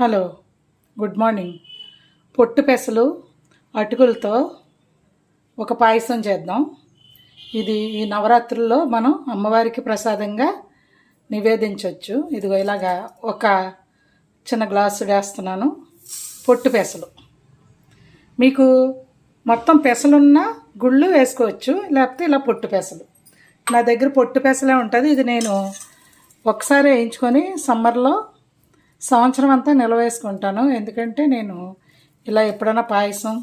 Hello good morning. పొట్టు పెసలు అటుకులతో ఒక పాయసం చేద్దాం. ఇది ఈ నవరాత్రుల్లో మనం అమ్మవారికి ప్రసాదంగా నివేదించవచ్చు ఇదిగో ఇలాగా ఒక చిన్న గ్లాసు వేస్తున్నాను. పొట్టు పెసలు. మీకు మొత్తం పెసలున్న గుళ్ళు వేసుకోవచ్చు లేకపోతే ఇలా పొట్టు పెసలు. నా దగ్గర పొట్టు పెసలే ఉంటుంది. ఇది నేను ఒకసారి వేయించుకొని సమ్మర్లో సంవత్సరం అంతా నిలవేసుకుంటాను. ఎందుకంటే నేను ఇలా ఎప్పుడైనా పాయసం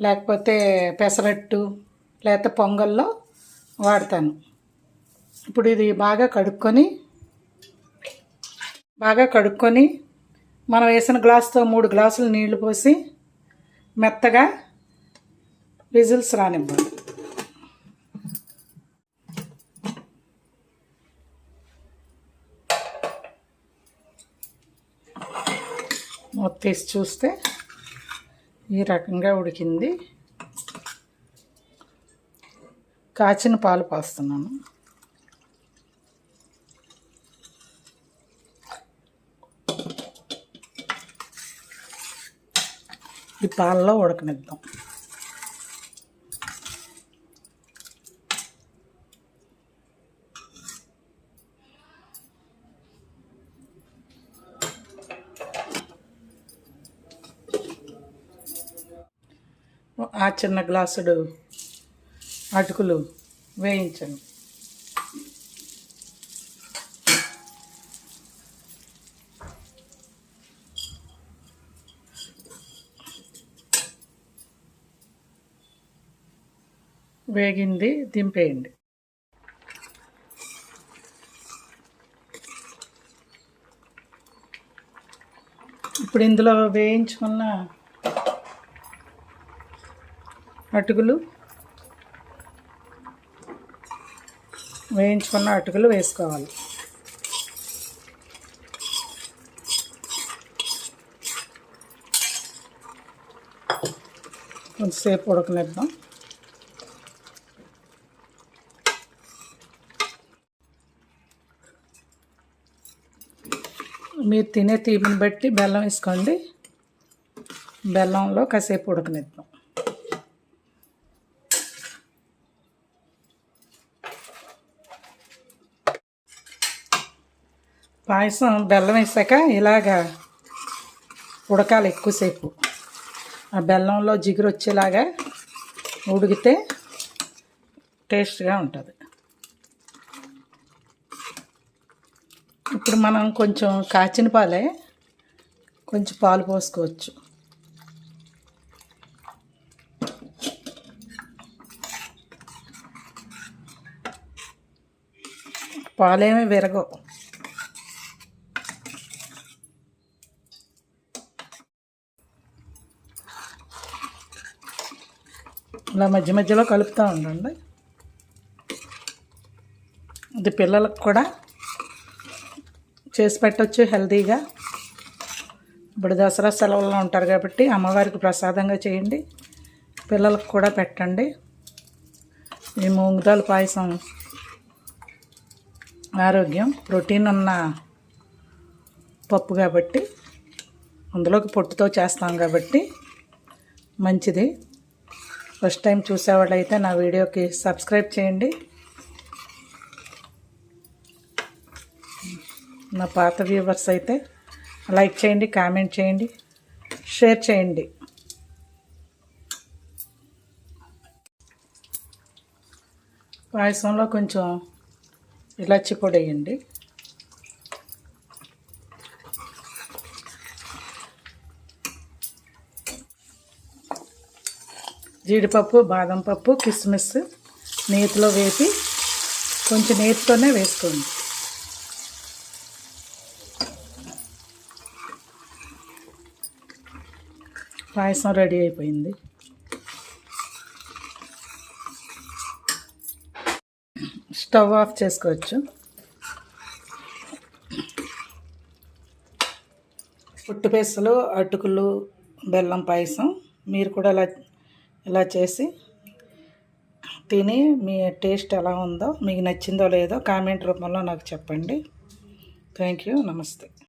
లేకపోతే పెసరట్టు లేకపోతే పొంగల్లో వాడతాను. ఇప్పుడు ఇది బాగా కడుక్కొని బాగా కడుక్కొని మనం వేసిన గ్లాస్తో మూడు గ్లాసులు నీళ్ళు పోసి మెత్తగా విజిల్స్ రానివ్వాలి మూత తీసి చూస్తే ఈ రకంగా ఉడికింది. కాచిన పాలు పోస్తున్నాను. ఈ పాలలో ఉడకనిద్దాం. ఆ చిన్న గ్లాసుడు అటుకులు వేయించండి వేగింది దింపేయండి. ఇప్పుడు ఇందులో వేయించుకున్న అటుకులు వేయించుకున్న అటుకులు వేసుకోవాలి. కొంచెంసేపు ఉడకనిద్దాం. మీరు తినే తీపిని బట్టి బెల్లం వేసుకోండి. బెల్లంలో కాసేపు ఉడకనిద్దాం. పాయసం బెల్లం వేసాక ఇలాగా ఉడకాలి ఎక్కువసేపు. ఆ బెల్లంలో జిగురు వచ్చేలాగా ఉడికితే టేస్ట్గా ఉంటుంది. ఇప్పుడు మనం కొంచెం కాచిన పాలే కొంచెం పాలు పోసుకోవచ్చు. పాలేమీ విరగవు. ఇలా మధ్య మధ్యలో కలుపుతూ ఉండండి. ఇది పిల్లలకు కూడా చేసి పెట్టచ్చు హెల్తీగా. ఇప్పుడు దసరా సెలవుల్లో ఉంటారు కాబట్టి అమ్మవారికి ప్రసాదంగా చేయండి. పిల్లలకు కూడా పెట్టండి. ఈ మూంగదాల పాయసం ఆరోగ్యం ప్రోటీన్ ఉన్న పప్పు కాబట్టి అందులోకి పొట్టుతో చేస్తాం కాబట్టి మంచిది. ఫస్ట్ టైం చూసేవాళ్ళైతే నా వీడియోకి సబ్స్క్రైబ్ చేయండి. నా పాత వ్యూవర్స్ అయితే లైక్ చేయండి కామెంట్ చేయండి షేర్ చేయండి. పాయసంలో కొంచెం ఇలాచి పొడి వేయండి. జీడిపప్పు బాదం పప్పు కిస్మిస్ నేతిలో వేసి కొంచెం నేతితోనే వేసుకోండి. పాయసం రెడీ అయిపోయింది. స్టవ్ ఆఫ్ చేసుకోవచ్చు. పుట్టుపేసలు అటుకులు బెల్లం పాయసం మీరు కూడా అలా ఇలా చేసి తిని మీ టేస్ట్ ఎలా ఉందో మీకు నచ్చిందో లేదో కామెంట్ రూపంలో నాకు చెప్పండి. థ్యాంక్ యూ నమస్తే